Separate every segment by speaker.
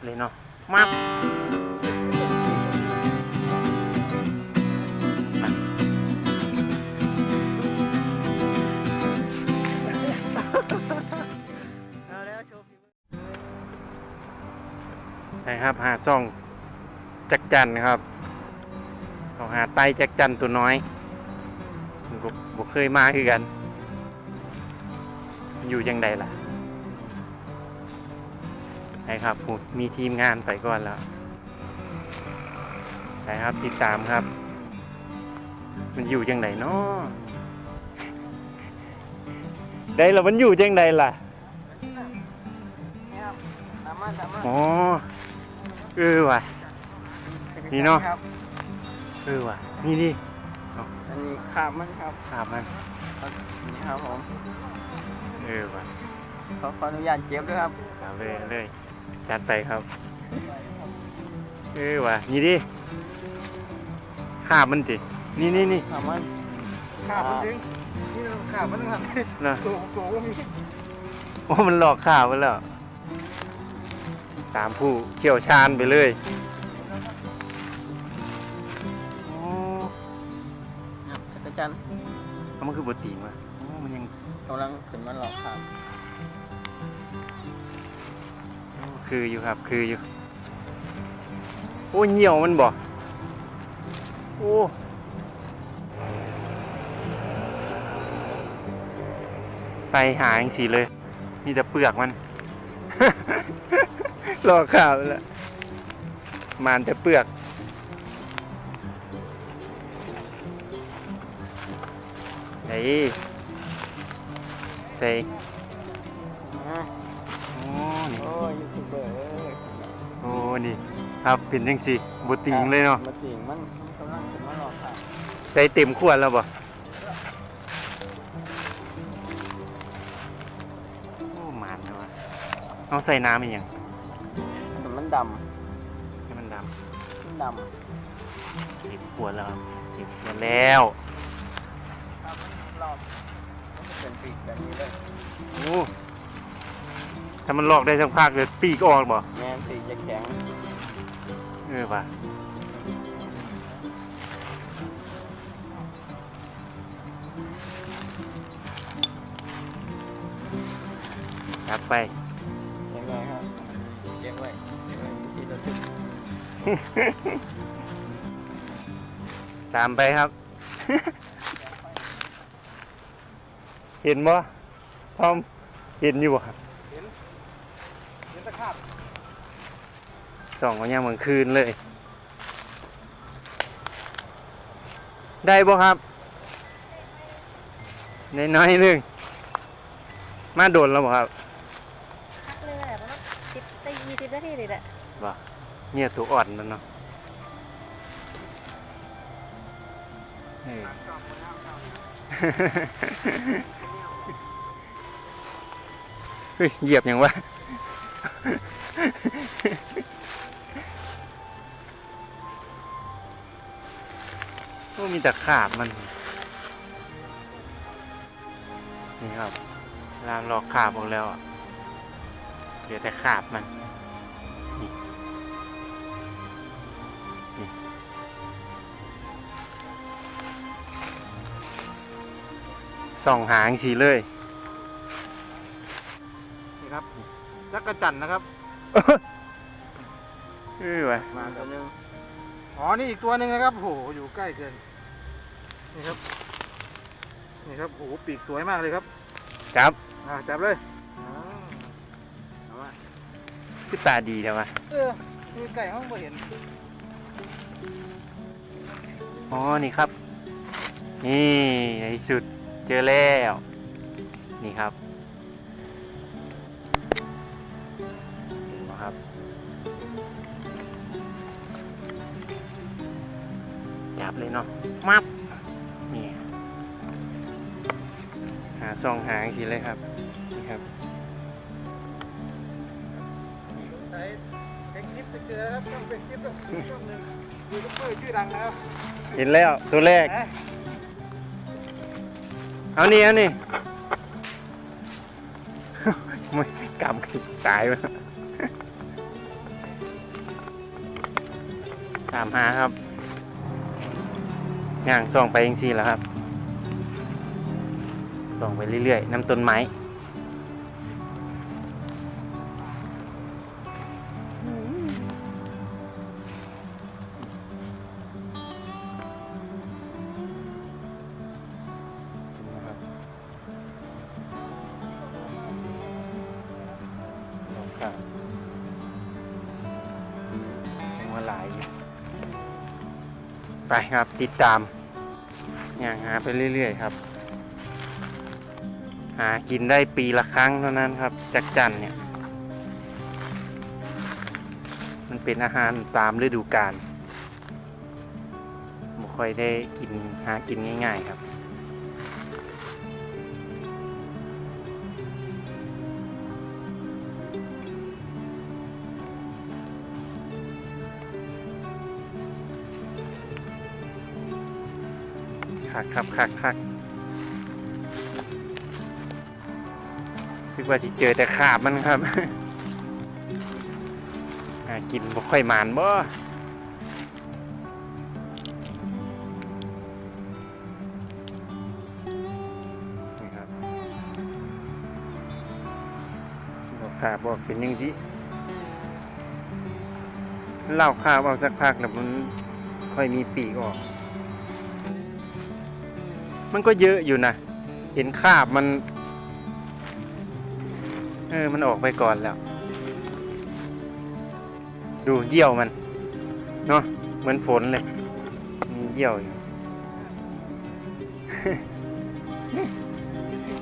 Speaker 1: บเลยเนาะมับนะครับหาซ่องจักจันนะครับเอาหาไตจักจันตัวน้อยผมก็บ่เคยมาคือกัน อยู่ยังไงล่ะ ใช่ครับผมมีทีมงานไปก่อนแล้วใช่ครับติดตามครับ มันอยู่ยังไงเนาะได้แล้วมันอยู่ยังไงล่ะ
Speaker 2: สามารถสามารถ
Speaker 1: อ๋อเออว่ะนี่เนาะ
Speaker 2: ครับ
Speaker 1: เออว่ะนี่ดิ
Speaker 2: อันนี้ขาบมันครับ
Speaker 1: ถามมัน
Speaker 2: นี่ครับผม
Speaker 1: เออว่ะ
Speaker 2: ขอขออนุญาตเจ็บด้วยครับ
Speaker 1: ถามเลยเลย จัดไปครับเออว่ะนี่ดิขาบมันดินี่นี่นี่
Speaker 2: ขาบมัน
Speaker 3: ขาบมันดึงนี่ขาบมันหัน
Speaker 1: นะ
Speaker 3: ตัวตัวก็มี
Speaker 1: โอ้มันหลอกข่าวไปแล้ว ตามผู้เชี่ยวชาญไปเลยโอ้
Speaker 2: จักรจันทร์
Speaker 1: เอามันคือบตีมาโอ้มันยัง
Speaker 2: กำลังขึ้นมาหลอกครับ
Speaker 1: คืออยู่ครับ คืออยู่ โอ้เหี่ยวมันบ่โอ้ไปหาจังสีเลย มีแต่เปลือกมันหลอกข่าวแล้วมานแต่เปลือกใส่ใส่ นี่ครับเป็นจังสิบติงเลยเนาะ
Speaker 2: มาติงมันมันกำลังขึ้นมาหลอกครับ
Speaker 1: ใจเต็มขวดแล้วบ่โอ้หมานเลยวะเอาใส่น้ำอีกอย่าง
Speaker 2: แต่มันด
Speaker 1: ให้มันดำ
Speaker 2: มันดำำ
Speaker 1: เต็มขวดแล้วครับเต็มขวดแล้ว
Speaker 2: ครับมันหลอกมันจะเป็นปีกแบบนี้เลย
Speaker 1: โอ้ ถ้ามันลอกได้สักพักเลยปีกออกบ่
Speaker 2: แมนปีกจะแข็ง
Speaker 1: เออป่ะครับไป
Speaker 2: ยังไงครับเก็บไว้เก็บไว้ที่ระลึก
Speaker 1: ตามไปครับ เห็นบ่ทอมเห็นอยู่บ่ครับ
Speaker 3: เห็นตะขาบ
Speaker 1: ส่องกันยามกลางคืนเลย ได้บ่ครับน้อยๆเรื่องมาโดนแล้วบ่ครับ
Speaker 4: พักเลยแหละประมาณสิบได้ยี่สิบนาทีเลยแหละ
Speaker 1: เนี่ยตัวอ่อนมันเนาะเออ เฮ้ยเหยียบยังวะ โอ้มีแต่ขาบมัน นี่ครับ รามหลอกขาบออกแล้วอะเหลือแต่ขาบมันส่องหางสีเลย
Speaker 3: จักรจันทร์นะครับ
Speaker 1: เออวะ
Speaker 2: มาตัวหนึง
Speaker 3: อ๋อนี่อีกตัวหนึ่งนะครับโหอยู่ใกล้เกินนี่ครับนี่ครับโหปีกสวยมากเลยครับ
Speaker 1: ครับ
Speaker 3: อ่าจับเลยอ่า
Speaker 2: เอามา
Speaker 1: คือตาดีใช่ไหม
Speaker 3: เออนี่ไก่ห้องบ่เห็น
Speaker 1: อ๋อนี่ครับ นี่ในที่สุดเจอแล้ว นี่ครับ เลยเนาะมับนี่หาซองหางทีเลยครับนี่ครับ
Speaker 3: ใช้เทคนิคไปเจอครับต้องเป็นคลิปแบบช่องหนึ่งยูทูบเบอร์ชื่อดังนะครับ
Speaker 1: เห็นแล้วตัวแรก
Speaker 3: นะ
Speaker 1: เอานี่เอานี่ไม่กำตายไปตามหาครับ ย่างส่องไปยังสี่แล้วครับส่องไปเรื่อยๆน้ำต้นไม้ ไปครับติดตามอย่างหาไปเรื่อยๆครับ หากินได้ปีละครั้งเท่านั้นครับ จักจันเนี่ย มันเป็นอาหารตามฤดูกาลไม่ค่อยได้กินหากินง่าย ๆ ครับ คักครับคักคักคิดว่าที่เจอแต่ขาบมันครับหากินบ่ค่อยหมานบ่นี่ครับบอกขาบบอกเป็นยังที่เล่าขาบออกสักพักแล้วมันค่อยมีปีกออก มันก็เยอะอยู่นะ เห็นคราบมัน เออ มันออกไปก่อนแล้ว ดูเยี่ยวมัน เนาะเหมือนฝนเลย มีเยี่ยวอยู่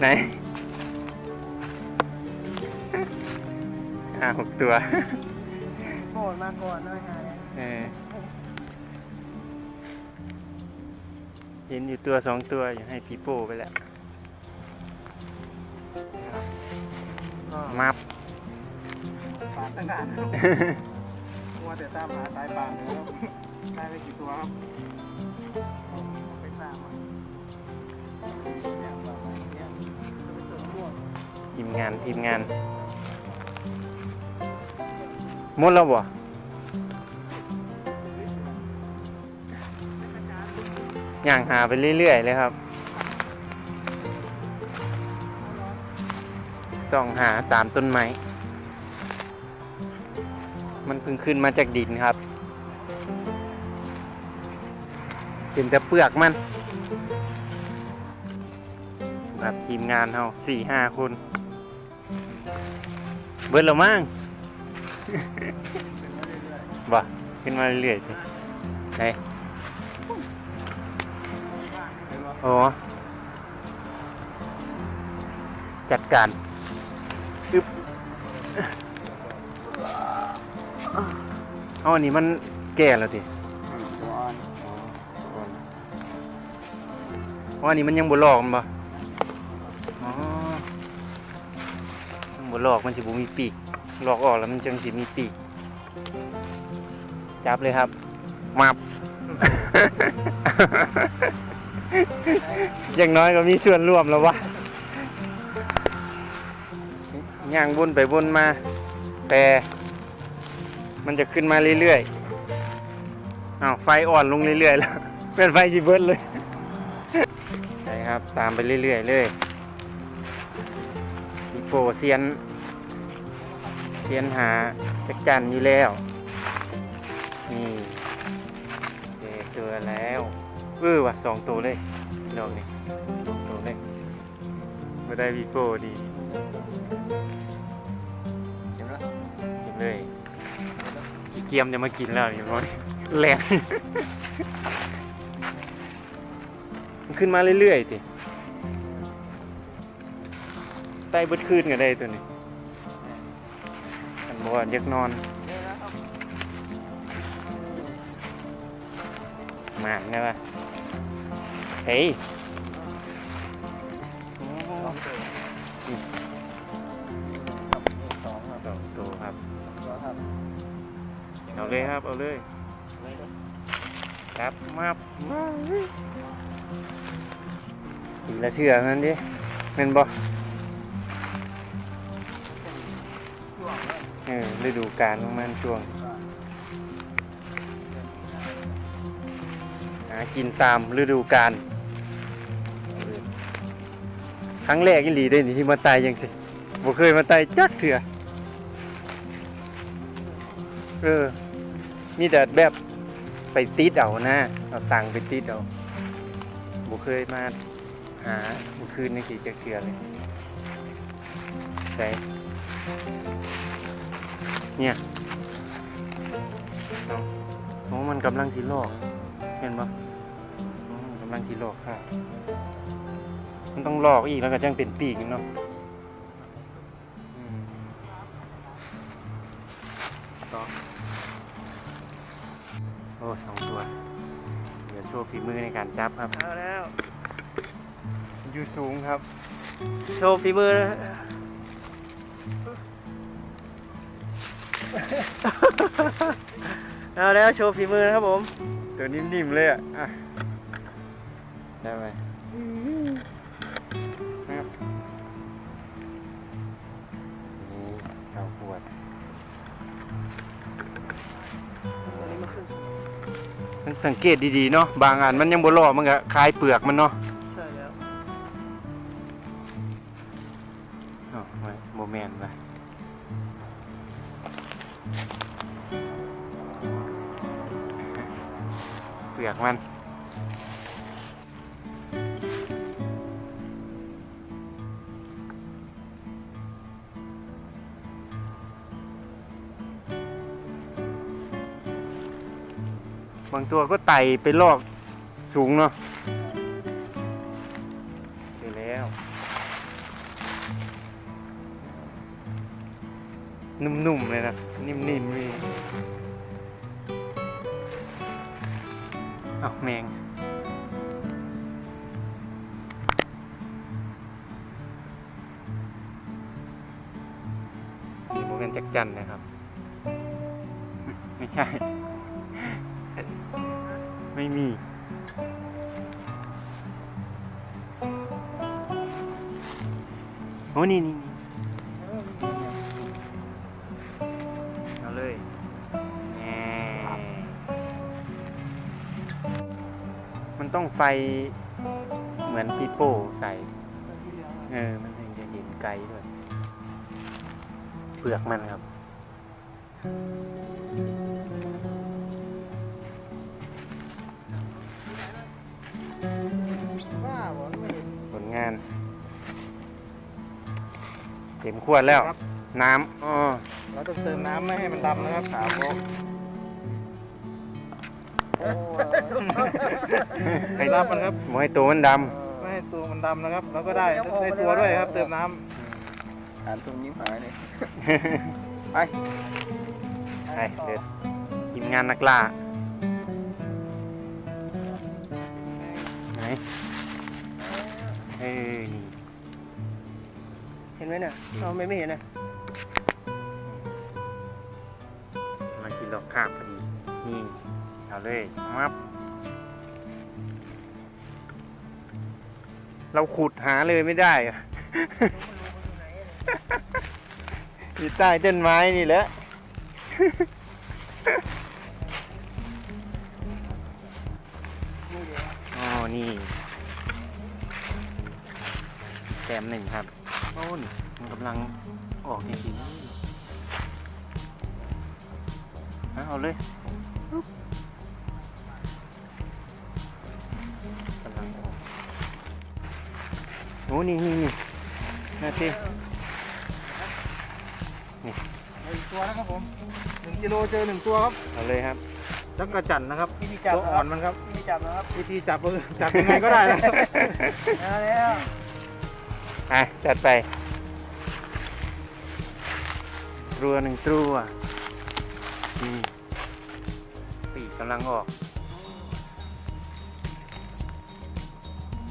Speaker 1: ไหนห้าหกตัว
Speaker 2: โผล่มาก่อนหน่อยฮะ
Speaker 1: เออ เห็นอยู่ตัวสองตัวอยู่ให้พี่โป้ไปแล้วมับ
Speaker 3: ปาดตั้งนานมัวแต่ตามหาสายป่านแล้วได้ไปกี่ตัวครับไปตามมาอย่างแบบนี้จะไปเสริมพวก
Speaker 1: ทีมงานทีมงานหมดแล้วบ่ ย่างหาไปเรื่อยๆเลยครับส่องหาตามต้นไม้มันเพิ่งขึ้นมาจากดินครับเห็นแต่เปลือกมันครับทีมงานเราสี่ห้าคน เบิดแล้วมั้งบ่ขึ้นมาเรื่อยๆไหน โอ้จัดการอึบเอาอันนี้มันแก่แล้วดิ
Speaker 2: ตัวอ่อน
Speaker 1: เพราะอันนี้มันยังบ่ลอกมันบ่อ๋อมันบ่ลอกมันสิบ่มีปีกลอกออกแล้วมันจังสิมีปีก จับเลยครับ มับ อย่างน้อยก็มีส่วนร่วมแล้ววะย่างบนไปบนมา แต่มันจะขึ้นมาเรื่อยๆอ้าวไฟอ่อนลงเรื่อยๆแล้ว เป็นไฟจีเบิร์ดเลย ใช่ครับ ตามไปเรื่อยๆเลยมีโปรเซียนเซียนหาจักจันอยู่แล้ว นี่เจอแล้ว เออว่ะสองตัวเลยดอกนี่สองตัวเลยไม่ได้วีโปรดี
Speaker 2: เห็นไหม
Speaker 1: เก็บเลยขี้เกียมจะมากินแล้วนี่พอยแรงมันขึ้นมาเรื่อยๆติไต้เบิดคืนก็ได้ตัวนี้อันบอกว่าอยากนอนหมากไงวะเฮ้ย
Speaker 2: สองตัวครับ
Speaker 1: สองตัวครับ
Speaker 2: ตัวครับ
Speaker 1: เอาเลยครับ เอาเลย ครับมาบมาอีกละเชื่อนั่นดิเงินบ่เออฤดูกาลของมันช่วง
Speaker 2: เา
Speaker 1: กินตามฤดูกาล ครั้งแรกอีหลีได้นี่ที่มาตายยังสิบ่เคยมาตายจักเถื่อเออมีแต่แบบไปติดเอานะเอาตังไปติดเอาบ่เคยมาหาเมื่คืนนี่สิจักเถื่อเลยใช่เนี่ยโอ้มันกำลังสิลอกเห็นปะกำลังที่ลอกค่ะ มันต้องลอกอีกแล้วก็จังเป็นปีกเนาะอืมต่อโอ้สองตัว เดี๋ยวโชว์ฝีมือในการจับครับ
Speaker 3: เอาแล้ว
Speaker 1: อยู่สูงครับ
Speaker 3: โชว์ฝีมือนะเอาแล้วโชว์ฝีมือนะครับผม
Speaker 1: ตัวนิ่มๆเลยอะอะได้ไหม สังเกตดีๆเนาะบางอันมันยังบ่รอมันก็คลายเปลือกมันเนาะ บางตัวก็ไต่ไปลอกสูงเนาะเจอแล้ว นุ่มๆเลยนะ นิ่มๆนี่เอาแมงนี่โมเป็นจักจันนะครับ ไม่ใช่ ไม่มี โอ้นี่นี่นี่เอาเลยแหมมันต้องไฟเหมือนปีโป้ใส่ เออ มันถึงจะเห็นไกลด้วย เปลือกมันครับ
Speaker 3: บ้า
Speaker 1: วดแล้ว
Speaker 3: ครับ
Speaker 1: น้ำอ๋อ
Speaker 3: เราต้องเติมน้ำไม่ให้มันดำนะครับขาวโบกโอ้
Speaker 1: ให้
Speaker 3: รับมันครับ
Speaker 1: หมให้ตัวมันด
Speaker 3: ไม่ให้ตัวมันดำนะครับแล้วก็ได้ได้ตัวด้วยครับ เติมน้
Speaker 2: อ่านตรงยิ้มหายเลยำ ไป
Speaker 1: ไปเด็ดทีมงานนักล่าไหน เห็
Speaker 3: นไหมเนี่ยเราไม่ไม่เห็นนะ
Speaker 1: มากินหลอกคาบพอดี นี่ เอาเลยมับ เราขุดหาเลยไม่ได้อะอยู่ใต้ต้นไม้นี่แหละ หนึ่งครับโอ้นมันกำลังออกจริงๆเอาเอาเลยปึ๊บกำลังออกโอ้นี่นี่นี่นาที
Speaker 3: เอาอีกตัวนะครับผมหนึ่งกิโลเจอหนึ่งตัวครับ
Speaker 1: เอาเลยครับ
Speaker 3: จักระจันนะครับ
Speaker 2: วิธีจับ
Speaker 3: ตัวอ่อนมันครับ
Speaker 2: วิธีจับนะครับ
Speaker 3: วิธีจับคือจับยังไงก็ได้นะครับ
Speaker 2: มาแล้ว
Speaker 1: อะจัดไปตัวหนึ่งตัวนี่ปีกกำลังออก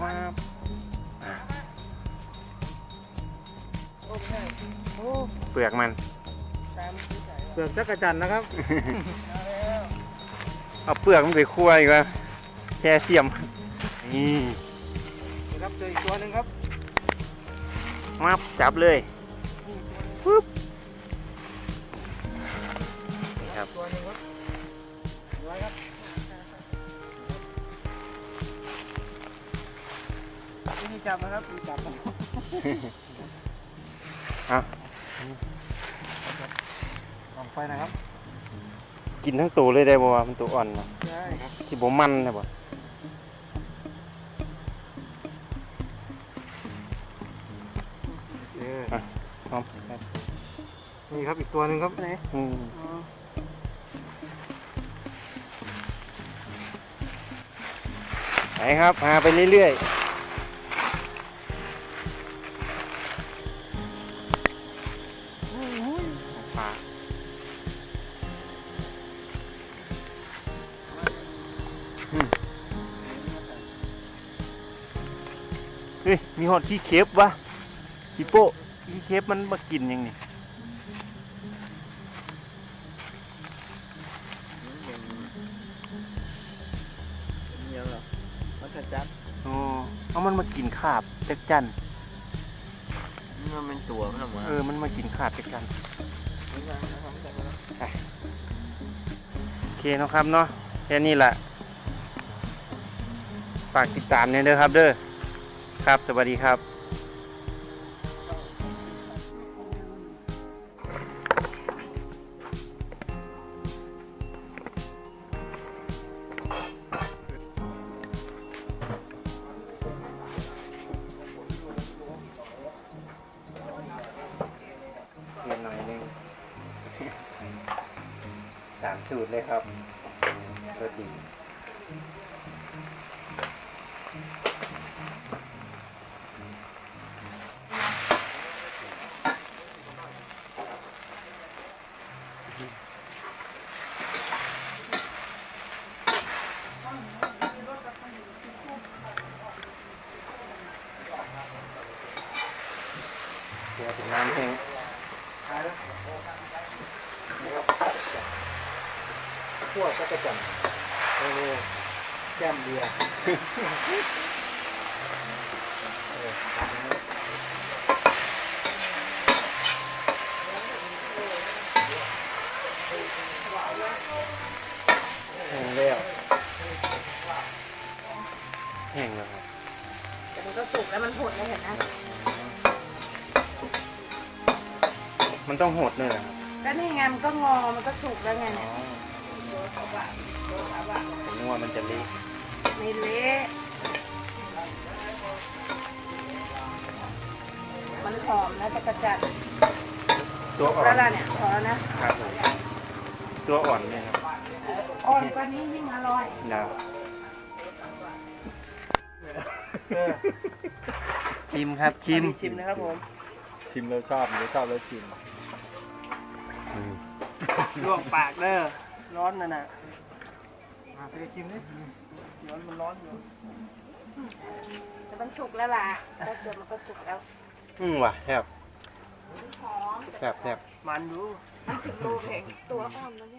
Speaker 1: ว้าวอะ
Speaker 2: โอ้ไม่ใช่โอ้
Speaker 1: เปลือกมัน
Speaker 2: ตามที่ใส่
Speaker 3: เปลือกจักระจันนะครับ
Speaker 2: มาแล้ว
Speaker 1: เอาเปลือกมันไปคั่วอีกว่าแค่เสียม นี่
Speaker 3: นะครับเจออีกตัวหนึ่งครับ
Speaker 1: มา จับเลยปุ๊บนี่ครับ
Speaker 3: นี่จับนะครับมีจับ
Speaker 1: อะ
Speaker 3: ลองไฟนะครับ
Speaker 1: กินทั้งตัวเลยได้บ่มันตัวอ่อนนะ
Speaker 3: ใช่ครับ
Speaker 1: ที่ผมมันนะบ่
Speaker 3: นี่ครับอีกตัวหนึ่งครับไหน
Speaker 1: อืม
Speaker 3: อ๋อ
Speaker 1: ไปครับหาไปเรื่อยๆปลาอืมเฮ้ยมีหอดขี้เคฟวะพี่โป้ขี้เคฟมันมากินยังนี่
Speaker 2: เอา
Speaker 1: มันมากินขาบจักจัน
Speaker 2: มันเป็นตัวมันออกมา
Speaker 1: เออมันมากินขาบจักจันโอเคเนาะครับเนาะแค่นี้แหละฝากติดตามเนี่ยเด้อครับเด้อครับสวัสดีครับ ต้องหดเลยเหรอครับ
Speaker 4: ก็นี่ไงมันก็งอ มันก็สุกแล้วไง
Speaker 1: อ๋อ
Speaker 4: เนี่ย
Speaker 1: ผมนึกว่ามันจะเละ
Speaker 4: ไม่เละมันหอมนะจะกระจัด
Speaker 1: ตัวอ่อ
Speaker 4: แล้ว
Speaker 1: น
Speaker 4: ล่ะเนี่ยพอแล้วนะ ครับ
Speaker 1: ผมตัวอ่อนเนี่ยครับ
Speaker 4: อ่อนกว่านี้ยิ่งอร่อย
Speaker 1: นะ
Speaker 3: เออ
Speaker 1: ชิมครับชิม
Speaker 3: ชิมนะครับผม
Speaker 2: ชิมแล้วชอบหรือชอบแล้วชิม
Speaker 1: อืม
Speaker 3: ลวกปากเด้อร้อนน่ะนะอ่าไปชิมดิร้อนมันร้อนอยู่
Speaker 4: แต่มันสุกแล้วล่ะแล้วเดี๋ยวมันก็สุกแล้ว
Speaker 1: อืมว่ะแซ่บ
Speaker 4: หอม
Speaker 1: แซ่บแซ่บ
Speaker 3: มันดู
Speaker 4: มันถึงโลเองตัวอ่อนแล้วเนี่ย